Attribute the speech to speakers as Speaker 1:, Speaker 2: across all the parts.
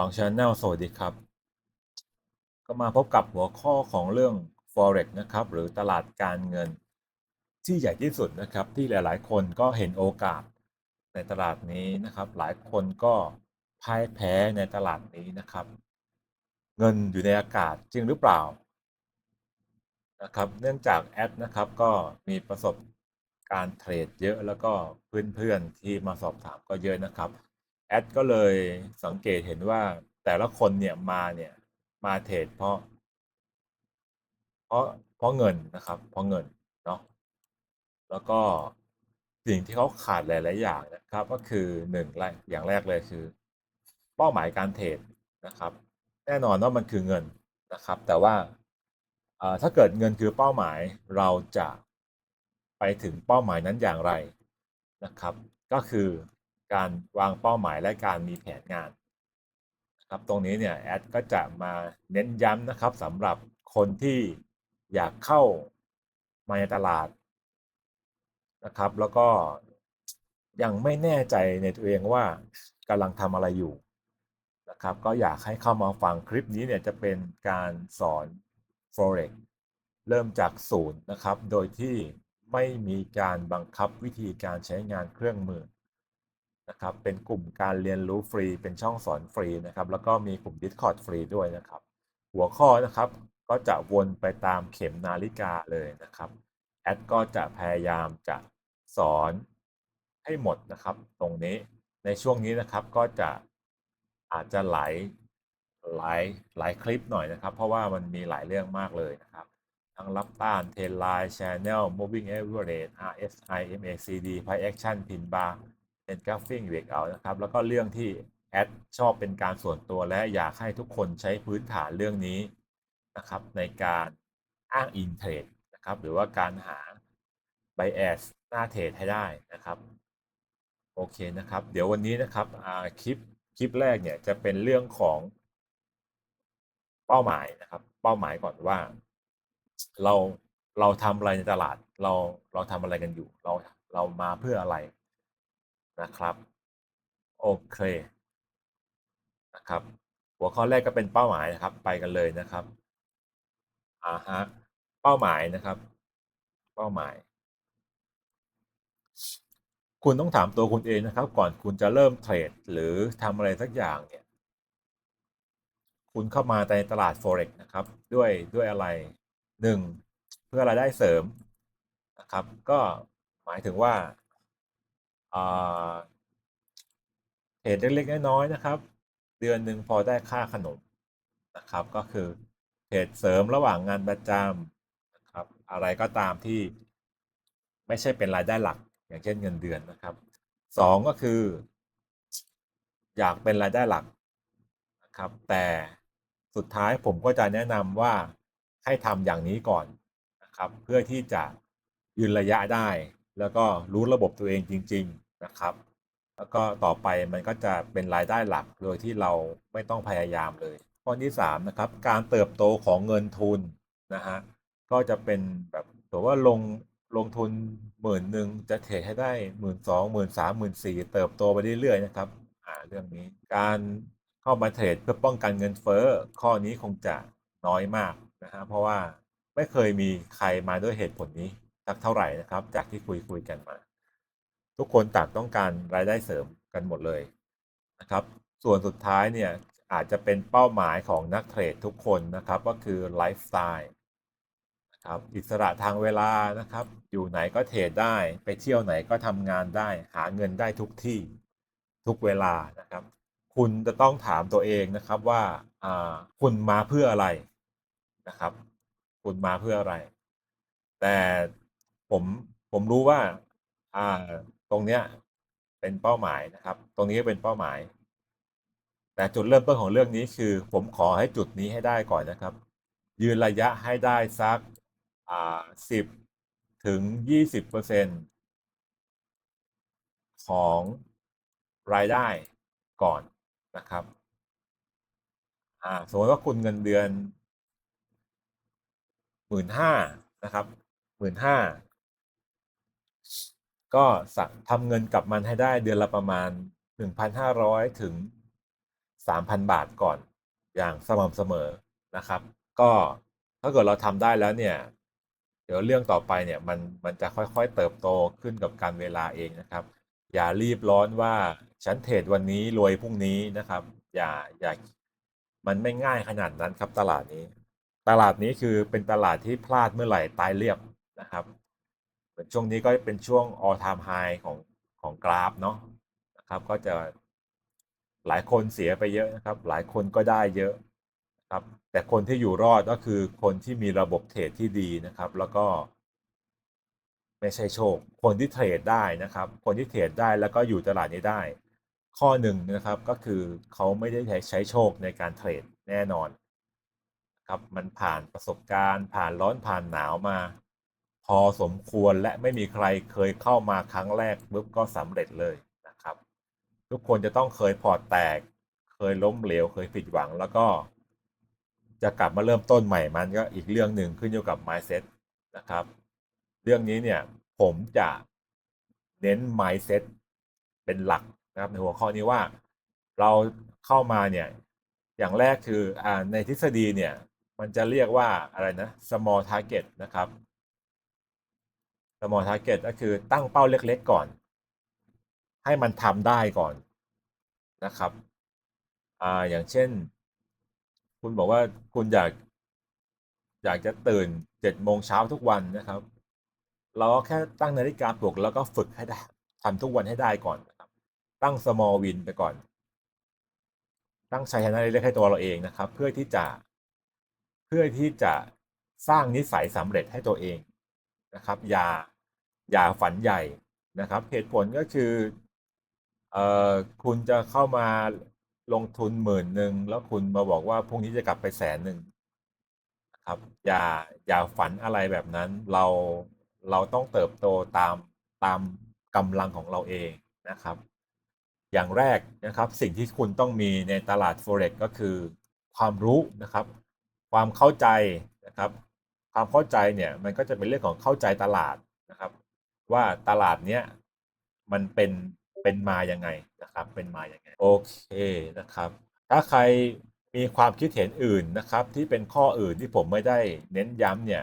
Speaker 1: บางชาแนลสวัสดีครับ ก็มาพบกับหัวข้อของเรื่อง forex นะครับ หรือตลาดการเงิน ที่ใหญ่ที่สุดนะครับ ที่หลาย ๆ คนก็เห็นโอกาสในตลาดนี้นะครับ หลายคนก็พ่ายแพ้ในตลาดนี้นะครับ เงินอยู่ในอากาศจริงหรือเปล่านะครับ เนื่องจากแอดนะครับก็มีประสบการเทรดเยอะแล้วก็เพื่อนๆที่มาสอบถามก็เยอะนะครับ แอดก็เลยสังเกตเห็นว่าแต่ละคนเนี่ยมาเนี่ยมาเทรดเพราะ เพราะเพราะเงินนะครับ เพราะเงินเนาะแล้วก็สิ่งที่เขาขาดหลาย ๆ อย่างนะครับ ก็คือหนึ่งแรกอย่างแรกเลยคือ เป้าหมายการเทรดนะครับ แน่นอนว่ามันคือเงินนะครับ แต่ว่าถ้าเกิดเงินคือเป้าหมายเราจะไปถึงเป้าหมายนั้นอย่างไรนะครับ ก็คือ การวางเป้าหมายและการมีแผนงานนะครับตรงนี้เนี่ยแอดก็จะมาเน้นย้ำนะครับสำหรับคนที่อยากเข้ามาในตลาดนะครับ แล้วก็ยังไม่แน่ใจในตัวเองว่ากำลังทำอะไรอยู่นะครับ ก็อยากให้เข้ามาฟังคลิปนี้เนี่ยจะเป็นการสอน forex เริ่มจากศูนย์นะครับ โดยที่ไม่มีการบังคับวิธีการใช้งานเครื่องมือ นะครับ เป็นกลุ่มการเรียนรู้ฟรี เป็นช่องสอนฟรีนะครับ แล้วก็มีกลุ่ม Discord ฟรีด้วยนะครับ หัวข้อนะครับก็จะวนไปตามเข็มนาฬิกาเลยนะครับ แอดก็จะพยายามจะสอนให้หมดนะครับ ตรงนี้ในช่วงนี้นะครับก็จะอาจจะหลายหลายหลายคลิปหน่อยนะครับ เพราะว่ามันมีหลายเรื่องมากเลยนะครับ ทั้งรับต้านเทนไลน์ Channel Moving Average RSI MACD Price Action Pin Bar เป็นกราฟิกเวกเอานะครับ แล้วก็เรื่องที่แอดชอบเป็นการส่วนตัวและอยากให้ทุกคนใช้พื้นฐานเรื่องนี้นะครับ ในการอ้างอินเทรดนะครับ หรือว่าการหา bias หน้าเทรดให้ได้นะครับโอเคนะครับ เดี๋ยววันนี้นะครับคลิปคลิปแรกเนี่ยจะเป็นเรื่องของเป้าหมายนะครับ เป้าหมายก่อนว่าเราเราทำอะไรในตลาดเราเราทำอะไรกันอยู่ เราเรามาเพื่ออะไร นะครับ โอเคนะครับ หัวข้อแรกก็เป็นเป้าหมายนะครับ ไปกันเลยนะครับอ่าฮะเป้าหมายนะครับ เป้าหมาย คุณต้องถามตัวคุณเองนะครับ ก่อนคุณจะเริ่มเทรดหรือทำอะไรสักอย่างเนี่ย คุณเข้ามาในตลาด forex นะครับ ด้วยด้วยอะไรหนึ่งเพื่อรายได้เสริมนะครับ ก็หมายถึงว่า เทรดเล็กๆน้อยๆนะครับ เดือนหนึ่งพอได้ค่าขนมนะครับ ก็คือเทรดเสริมระหว่างงานประจำนะครับ อะไรก็ตามที่ ไม่ใช่เป็นรายได้หลัก อย่างเช่นเงินเดือนนะครับสองก็คือ อยากเป็นรายได้หลักนะครับ แต่สุดท้ายผมก็จะแนะนำว่าให้ทำอย่างนี้ก่อนนะครับ เพื่อที่จะยืนระยะได้ แล้วก็รู้ระบบตัวเองจริง ๆนะครับ แล้วก็ต่อไปมันก็จะเป็นรายได้หลักโดยที่เราไม่ต้องพยายามเลย ข้อที่3นะครับการเติบโตของเงินทุนนะฮะก็จะเป็นแบบตัวว่าลงลงทุนหมื่นหนึ่งจะเทรดให้ได้หมื่นสองหมื่นสามหมื่นสี่เติบโตไปเรื่อยๆนะครับอ่าเรื่องนี้การเข้ามาเทรดเพื่อป้องกันเงินเฟ้อข้อนี้คงจะน้อยมากนะฮะเพราะว่าไม่เคยมีใครมาด้วยเหตุผลนี้ สักเท่าไหร่นะครับ จากที่คุยคุยกันมา ทุกคนต่างต้องการรายได้เสริมกันหมดเลยนะครับ ส่วนสุดท้ายเนี่ยอาจจะเป็นเป้าหมายของนักเทรดทุกคนนะครับ ก็คือไลฟ์สไตล์นะครับอิสระทางเวลานะครับ อยู่ไหนก็เทรดได้ ไปเที่ยวไหนก็ทำงานได้ หาเงินได้ทุกที่ทุกเวลานะครับ คุณจะต้องถามตัวเองนะครับว่าคุณมาเพื่ออะไรนะครับ คุณมาเพื่ออะไร แต่ ผม ผมรู้ว่า ตรงเนี้ยเป็นเป้าหมายนะครับ ตรงนี้เป็นเป้าหมาย แต่จุดเริ่มต้นของเรื่องนี้คือ ผมขอให้จุดนี้ให้ได้ก่อนนะครับ ยืนระยะให้ได้สัก อ่าสิบถึงยี่สิบเปอร์เซ็นของรายได้ก่อนนะครับ อ่า สมมติว่าคุณเงินเดือนหมื่นห้านะครับหมื่นห้า ก็ทำเงินกับมันให้ได้เดือนละประมาณหนึ่งพันห้าร้อยถึง 3,000 บาทก่อนอย่างสม่ำเสมอนะครับ ก็ถ้าเกิดเราทำได้แล้วเนี่ย เดี๋ยวเรื่องต่อไปเนี่ยมันมันจะค่อยๆเติบโตขึ้นกับการเวลาเองนะครับ อย่ารีบร้อนว่าฉันเทรดวันนี้รวยพรุ่งนี้นะครับ อย่าอย่ามันไม่ง่ายขนาดนั้นครับตลาดนี้ ตลาดนี้คือเป็นตลาดที่พลาดเมื่อไหร่ตายเรียบนะครับ เหมือนช่วงนี้ก็เป็นช่วง all time high ของของกราฟเนาะนะครับ ก็จะหลายคนเสียไปเยอะนะครับ หลายคนก็ได้เยอะครับ แต่คนที่อยู่รอดก็คือคนที่มีระบบเทรดที่ดีนะครับ แล้วก็ ไม่ใช่โชค คนที่เทรดได้นะครับ คนที่เทรดได้แล้วก็อยู่ตลาดนี้ได้ ข้อหนึ่งนะครับก็คือเขาไม่ได้ใช้โชคในการเทรดแน่นอน ครับมันผ่านประสบการณ์ ผ่านร้อนผ่านหนาวมา พอสมควรและไม่มีใครเคยเข้ามาครั้งแรกปุ๊บก็สำเร็จเลยนะครับ ทุกคนจะต้องเคยพอร์ตแตก เคยล้มเหลวเคยผิดหวังแล้วก็ จะกลับมาเริ่มต้นใหม่มันก็อีกเรื่องหนึ่งขึ้นอยู่กับ mindset นะครับ เรื่องนี้เนี่ยผมจะเน้น mindset เป็นหลักนะครับในหัวข้อนี้ว่าเราเข้ามาเนี่ยอย่างแรกคืออในทฤษฎีเนี่ยมันจะเรียกว่าอะไรนะ small target นะครับ small target ก็คือตั้งเป้าเล็กๆก่อน ให้มันทำได้ก่อนนะครับอ่าอย่างเช่น คุณบอกว่าคุณอยาก อยากจะตื่นเจ็ดโมงเช้าทุกวันนะครับ เราแค่ตั้งนาฬิกาปลุกแล้วก็ฝึกให้ได้ทำทุกวันให้ได้ก่อนนะครับ ตั้ง small win ไปก่อน ตั้งชัยชนะเล็กๆให้ตัวเราเองนะครับ เพื่อที่จะ เพื่อที่จะสร้างนิสัยสำเร็จให้ตัวเองนะครับ อย่า อย่าฝันใหญ่นะครับ เหตุผลก็คือเอ่อคุณจะเข้ามาลงทุนหมื่นหนึ่งแล้วคุณมาบอกว่าพรุ่งนี้จะกลับไปแสนหนึ่งนะครับอย่าอย่าฝันอะไรแบบนั้นเราเราต้องเติบโตตามตามกำลังของเราเองนะครับ อย่างแรกนะครับสิ่งที่คุณต้องมีในตลาด forex ก็คือความรู้นะครับ ความเข้าใจนะครับ ความเข้าใจเนี่ยมันก็จะเป็นเรื่องของเข้าใจตลาดนะครับ ว่าตลาดเนี้ยมันเป็นเป็นมาอยังไงนะครับ เป็นมาอยังไงโอเคนะครับ ถ้าใครมีความคิดเห็นอื่นนะครับ ที่เป็นข้ออื่นที่ผมไม่ได้เน้นย้ำเนี่ย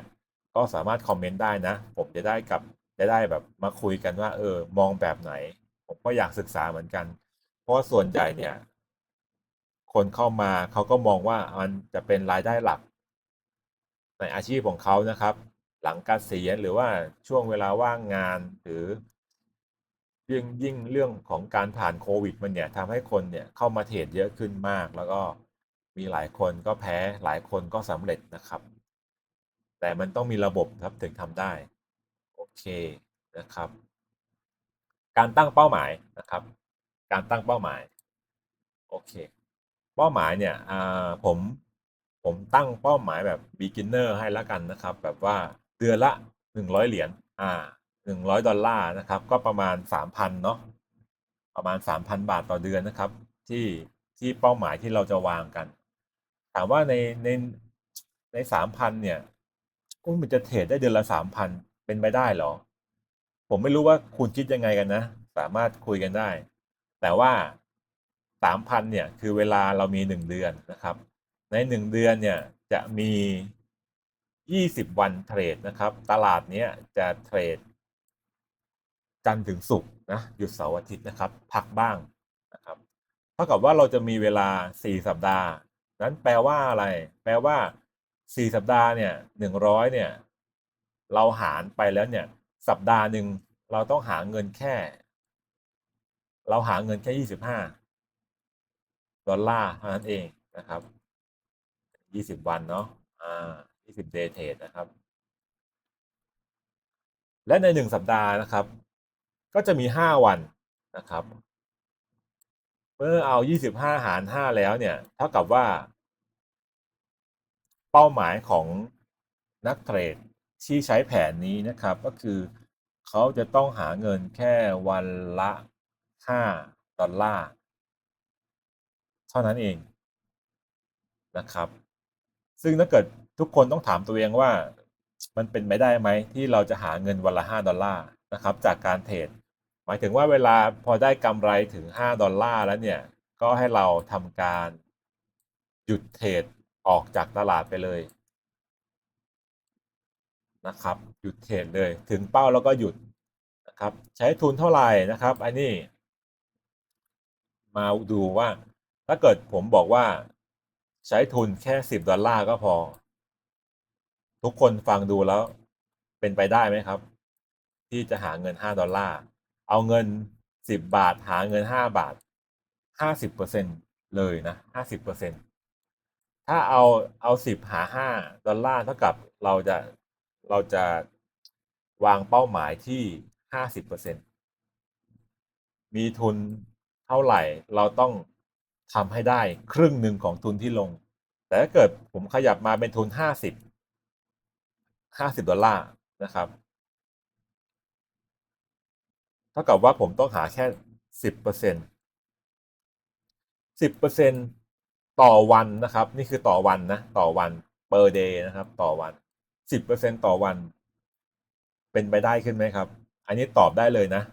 Speaker 1: ก็สามารถคอมเมนต์ได้นะ ผมจะได้กับจะได้แบบมาคุยกันว่า เออ มองแบบไหน ผมก็อยากศึกษาเหมือนกัน เพราะส่วนใหญ่เนี่ย คนเข้ามาเขาก็มองว่ามันจะเป็นรายได้หลัก ในอาชีพของเขานะครับ หลังกเกษียณหรือว่าช่วงเวลาว่างงานหรือยิ่งยิ่งเรื่องของการผ่านโควิด มันเนี่ยทำให้คนเนี่ยเข้ามาเทรดเยอะขึ้นมาก แล้วก็มีหลายคนก็แพ้หลายคนก็สำเร็จนะครับ แต่มันต้องมีระบบครับถึงทำได้ โอเคนะครับ การตั้งเป้าหมายนะครับ การตั้งเป้าหมาย โอเค เป้าหมายเนี่ยผมผมตั้งเป้าหมายแบบ beginner ให้แล้วกันนะครับ แบบว่า ดือนละ 100 เหรียญอ่า 100 ดอลลาร์นะครับ ก็ประมาณ 3,000เนาะประมาณ 3,000 บาทต่อเดือนนะครับ ที่ที่เป้าหมายที่เราจะวางกัน ถามว่าในในใน3,000เนี่ยอุ้มันจะเทรดได้เดือนละ 3,000 เป็นไปได้หรอ ผมไม่รู้ว่าคุณคิดยังไงกันนะ สามารถคุยกันได้ แต่ว่า 3,000เนี่ยคือเวลาเรามี 1 เดือนนะครับ ใน 1 เดือนเนี่ยจะมี 20 วันเทรดนะครับ ตลาดนี้จะเทรด จันถึงศุกร์นะหยุดเสาร์อาทิตย์นะครับ พักบ้างนะครับเท่ากับว่าเราจะมีเวลา 4 สัปดาห์ นั้นแปลว่าอะไร แปลว่า 4 สัปดาห์เนี่ย100เนี่ย เราหารไปแล้วเนี่ย สัปดาห์หนึ่งเราต้องหาเงินแค่ เราหาเงินแค่ 25 ดอลลาร์เท่านั้นเองนะครับ 20 วันเนาะอ่า 20 day trade นะครับ และใน 1 สัปดาห์นะครับ ก็จะมี 5 วันนะครับ เมื่อเอา 25 หาร 5 แล้วเนี่ย เท่ากับว่า เป้าหมายของนักเทรดที่ใช้แผนนี้นะครับ ก็คือเขาจะต้องหาเงินแค่วันละ 5 ดอลลาร์เท่านั้นเองนะครับ ซึ่งถ้าเกิด ทุกคนต้องถามตัวเองว่า มันเป็นไปได้ไหมที่เราจะหาเงินวันละ 5 ดอลลาร์นะครับ จากการเทรดหมายถึงว่าเวลาพอได้กำไรถึง 5 ดอลลาร์แล้วเนี่ย ก็ให้เราทำการหยุดเทรดออกจากตลาดไปเลยนะครับ หยุดเทรดเลยถึงเป้าแล้วก็หยุดนะครับ ใช้ทุนเท่าไหร่นะครับ อันนี้ มาดูว่า ถ้าเกิดผมบอกว่า ใช้ทุนแค่สิบดอลลาร์ก็พอ ทุกคนฟังดูแล้วเป็นไปได้ไหมครับ ที่จะหาเงินห้าดอลลาร์เอาเงินสิบบาท หาเงินห้าบาทห้าสิบเปอร์เซ็นเลยนะห้าสิบเปอร์เซ็นถ้าเอาเอาสิบหาห้าดอลลาร์เท่ากับเราจะเราจะวางเป้าหมายที่ห้าสิบเปอร์เซ็นมีทุนเท่าไหร่เราต้องทำให้ได้ครึ่งหนึ่งของทุนที่ลง แต่ถ้าเกิดผมขยับมาเป็นทุนห้าสิบ ห้าสิบดอลลาร์นะครับ เท่ากับว่าผมต้องหาแค่สิบเปอร์เซ็นสิบเปอร์เซ็นต่อวันนะครับ นี่คือต่อวันนะ ต่อวัน per day นะครับ ต่อวันสิบเปอร์เซ็นต่อวัน เป็นไปได้ขึ้นไหมครับ อันนี้ตอบได้เลยนะ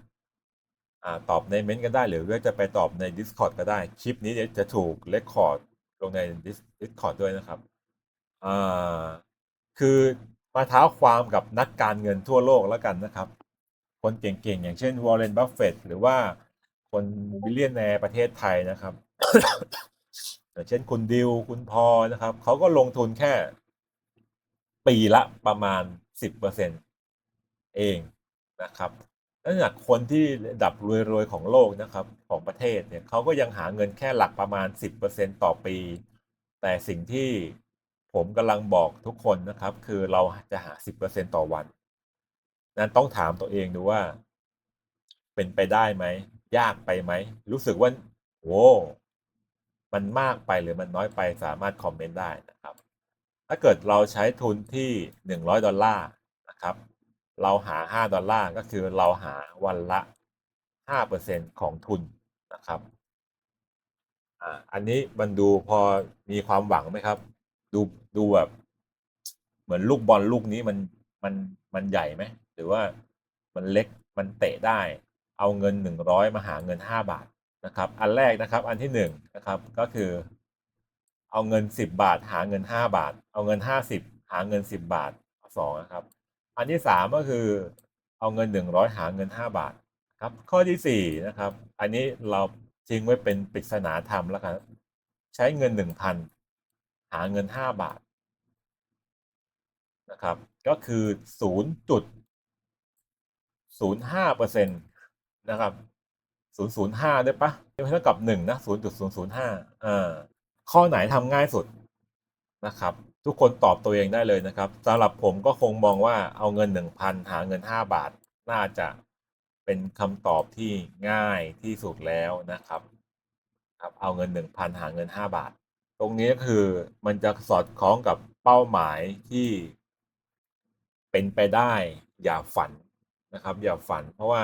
Speaker 1: อ่าตอบในเมนต์ก็ได้หรือว่าจะไปตอบใน Discord ก็ได้ คลิปนี้จะถูกเลคคอร์ดลงใน Discord ด้วยนะครับอ่าคือ มาเท้าความกับนักการเงินทั่วโลกแล้วกันนะครับ คนเก่งๆ อย่างเช่นวอร์เรนบัฟเฟตหรือว่าคนบิลเลียนแนร์ประเทศไทยนะครับอย่างเช่นคุณดิวคุณพอนะครับ เขาก็ลงทุนแค่ ปีละประมาณ10%เปอร์เซ็นเองนะครับนั่นจากคนที่ดับรวยๆของโลกนะครับ ของประเทศเนี่ยเขาก็ยังหาเงินแค่หลักประมาณ 10%ต่อปี แต่สิ่งที่ ผมกำลังบอกทุกคนนะครับ คือเราจะหา 10%ต่อวัน นั้นต้องถามตัวเองดูว่า เป็นไปได้ไหม ยากไปไหม รู้สึกว่าโอ้มันมากไปหรือมันน้อยไปสามารถคอมเมนต์ได้นะครับ ถ้าเกิดเราใช้ทุนที่ 100 ดอลลาร์นะครับ เราหา 5 ดอลลาร์ก็คือเราหาวันละ 5%ของทุนนะครับ อ่า อันนี้มันดูพอมีความหวังไหมครับ ดูดูแบบ เหมือนลูกบอลลูกนี้มันมันมันใหญ่ไหมหรือว่ามันเล็กมันเตะได้ เอาเงิน 100 มาหาเงิน 5 บาทนะครับ อันแรกนะครับ อันที่1นนะครับก็คือ เอาเงิน 10 บาท หาเงิน 5 บาท เอาเงิน 50 หาเงิน 10 บาทสองนะครับ อันที่ 3 ก็คือ เอาเงิน 100 หาเงิน 5 บาทครับข้อที่4นะครับ อันนี้เราทิ้งไว้เป็นปริศนาธรรมแล้วครับใช้เงิน 1,000 หาเงิน 5 บาทนะครับ ก็คือ0.05%นะครับ0.05ได้ปะเท่ากับ1นะ0.005อ่าข้อไหนทำง่ายสุดนะครับ ทุกคนตอบตัวเองได้เลยนะครับสำหรับผมก็คงมองว่าเอาเงิน 1,000 หาเงิน 5 บาท น่าจะเป็นคำตอบที่ง่ายที่สุดแล้วนะครับครับเอาเงิน 1,000 หาเงิน 5 บาท ตรงนี้ก็คือมันจะสอดคล้องกับเป้าหมายที่เป็นไปได้อย่าฝันนะครับ อย่าฝัน เพราะว่า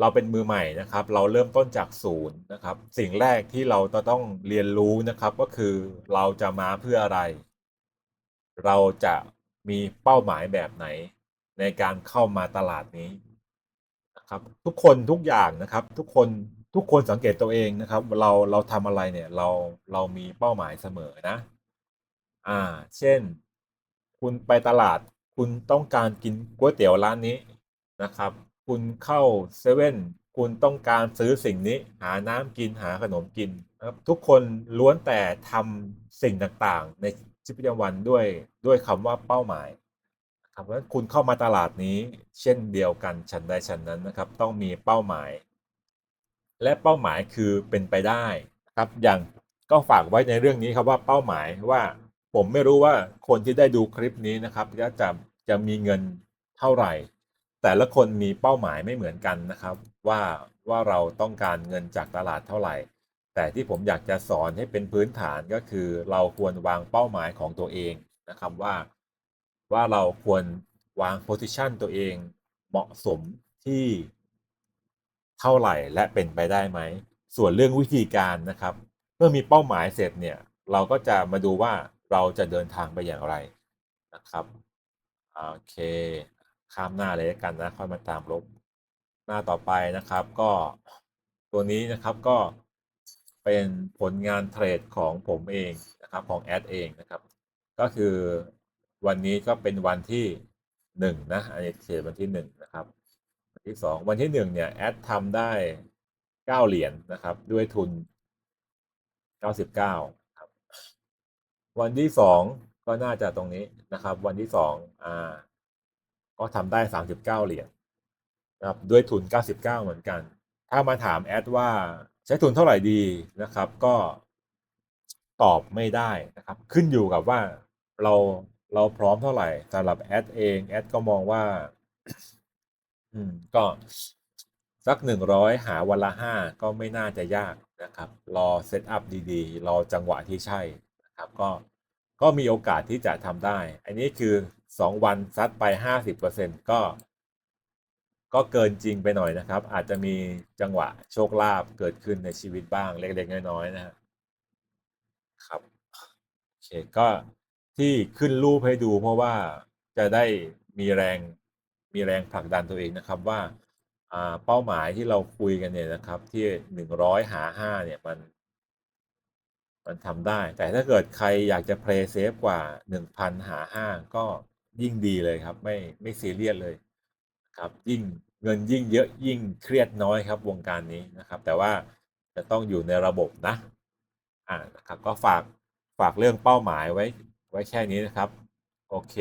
Speaker 1: เราเป็นมือใหม่นะครับ เราเริ่มต้นจากศูนย์นะครับ สิ่งแรกที่เราต้องเรียนรู้นะครับ ก็คือเราจะมาเพื่ออะไร เราจะมีเป้าหมายแบบไหน ในการเข้ามาตลาดนี้นะครับ ทุกคนทุกอย่างนะครับ ทุกคน ทุกคนสังเกตตัวเองนะครับ เราเราทำอะไรเนี่ยเราเรามีเป้าหมายเสมอนะ อ่า เช่น คุณไปตลาดคุณต้องการกินก๋วยเตี๋ยวร้านนี้นะครับ คุณเข้าเซเว่นคุณต้องการซื้อสิ่งนี้ หาน้ำกินหาขนมกินนะครับทุกคนล้วนแต่ทำสิ่งต่างๆ ในชีวิตประจำวันด้วยด้วยคำว่าเป้าหมายครับเพราะฉะนั้นคุณเข้ามาตลาดนี้ เช่นเดียวกันฉันใดฉันนั้นนะครับ ต้องมีเป้าหมาย และเป้าหมายคือเป็นไปได้ครับ อย่างก็ฝากไว้ในเรื่องนี้ครับว่าเป้าหมายว่าผมไม่รู้ว่าคนที่ได้ดูคลิปนี้นะครับจะจะจะมีเงินเท่าไหร่ แต่ละคนมีเป้าหมายไม่เหมือนกันนะครับ ว่าว่าเราต้องการเงินจากตลาดเท่าไหร่ แต่ที่ผมอยากจะสอนให้เป็นพื้นฐานก็คือ เราควรวางเป้าหมายของตัวเองนะครับว่าว่าเราควรวางโพซิชันตัวเองเหมาะสมที่ เท่าไหร่และเป็นไปได้ไหม ส่วนเรื่องวิธีการนะครับ เมื่อมีเป้าหมายเสร็จเนี่ยเราก็จะมาดูว่าเราจะเดินทางไปอย่างไรนะครับโอเค ข้ามหน้าเลยกันนะค่อยมาตามลบ หน้าต่อไปนะครับก็ตัวนี้นะครับก็เป็นผลงานเทรดของผมเองนะครับของแอดเองนะครับ ก็คือวันนี้ก็เป็นวันที่หนึ่งนะอันนี้เทรดวันที่หนึ่งนะครับ ที่สองวันที่หนึ่งเนี่ยแอดทำได้เก้าเหรียญนะครับ ด้วยทุนเก้าสิบเก้าครับ วันที่สองก็น่าจะตรงนี้นะครับ วันที่สองอ่า ก็ทำได้สามสิบเก้าเหรียญนะครับ ด้วยทุนเก้าสิบเก้าเหมือนกัน ถ้ามาถามแอดว่าใช้ทุนเท่าไหร่ดีนะครับ ก็ตอบไม่ได้นะครับ ขึ้นอยู่กับว่าเราเราพร้อมเท่าไหร่สำหรับแอดเองแอดก็มองว่า อืมก็ สักหนึ่งร้อยหาวันละห้าก็ไม่น่าจะยากนะครับ รอเซตอัพดีๆ รอจังหวะที่ใช่นะครับ ก็ก็มีโอกาสที่จะทำได้ อันนี้คือสองวันซัดไปห้าสิบเปอร์เซ็นก็ ก็เกินจริงไปหน่อยนะครับ อาจจะมีจังหวะโชคลาภเกิดขึ้นในชีวิตบ้างเล็กๆน้อยๆนะฮะครับโอเคก็ที่ขึ้นรูปให้ดูเพราะว่าจะได้มีแรง มีแรงผลักดันตัวเองนะครับว่าอ่าเป้าหมายที่เราคุยกันเนี่ยนะครับ ที่หนึ่งร้อยหาห้าเนี่ยมัน มันทำได้ แต่ถ้าเกิดใครอยากจะ play safe กว่าหนึ่งพันหาห้าก็ยิ่งดีเลยครับ ไม่ไม่ซีเรียสเลยครับยิ่งเงินยิ่งเยอะยิ่งเครียดน้อยครับวงการนี้นะครับ แต่ว่าจะต้องอยู่ในระบบนะอ่านะครับก็ฝากฝากเรื่องเป้าหมายไว้ไว้แค่นี้นะครับ โอเค